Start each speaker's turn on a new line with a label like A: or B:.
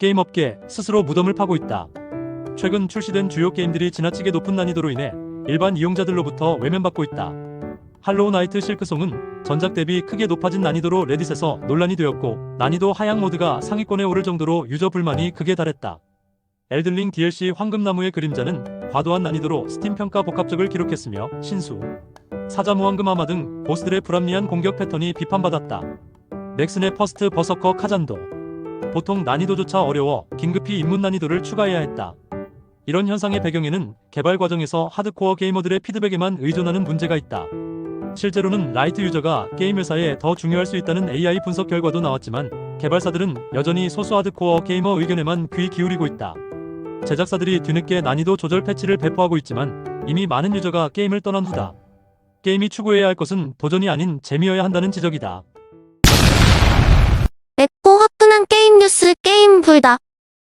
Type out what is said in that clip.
A: 게임 업계 스스로 무덤을 파고 있다. 최근 출시된 주요 게임들이 지나치게 높은 난이도로 인해 일반 이용자들로부터 외면받고 있다. 할로우 나이트 실크송은 전작 대비 크게 높아진 난이도로 레딧에서 논란이 되었고 난이도 하향 모드가 상위권에 오를 정도로 유저 불만이 극에 달했다. 엘들링 DLC 황금나무의 그림자는 과도한 난이도로 스팀 평가 복합적을 기록했으며 신수, 사자무왕금 아마 등 보스들의 불합리한 공격 패턴이 비판받았다. 넥슨의 퍼스트 버서커 카잔도 보통 난이도조차 어려워 긴급히 입문 난이도를 추가해야 했다. 이런 현상의 배경에는 개발 과정에서 하드코어 게이머들의 피드백에만 의존하는 문제가 있다. 실제로는 라이트 유저가 게임 회사에 더 중요할 수 있다는 AI 분석 결과도 나왔지만 개발사들은 여전히 소수 하드코어 게이머 의견에만 귀 기울이고 있다. 제작사들이 뒤늦게 난이도 조절 패치를 배포하고 있지만 이미 많은 유저가 게임을 떠난 후다. 게임이 추구해야 할 것은 도전이 아닌 재미여야 한다는 지적이다.
B: 맵고 화끈한 게임 뉴스 게임 불닭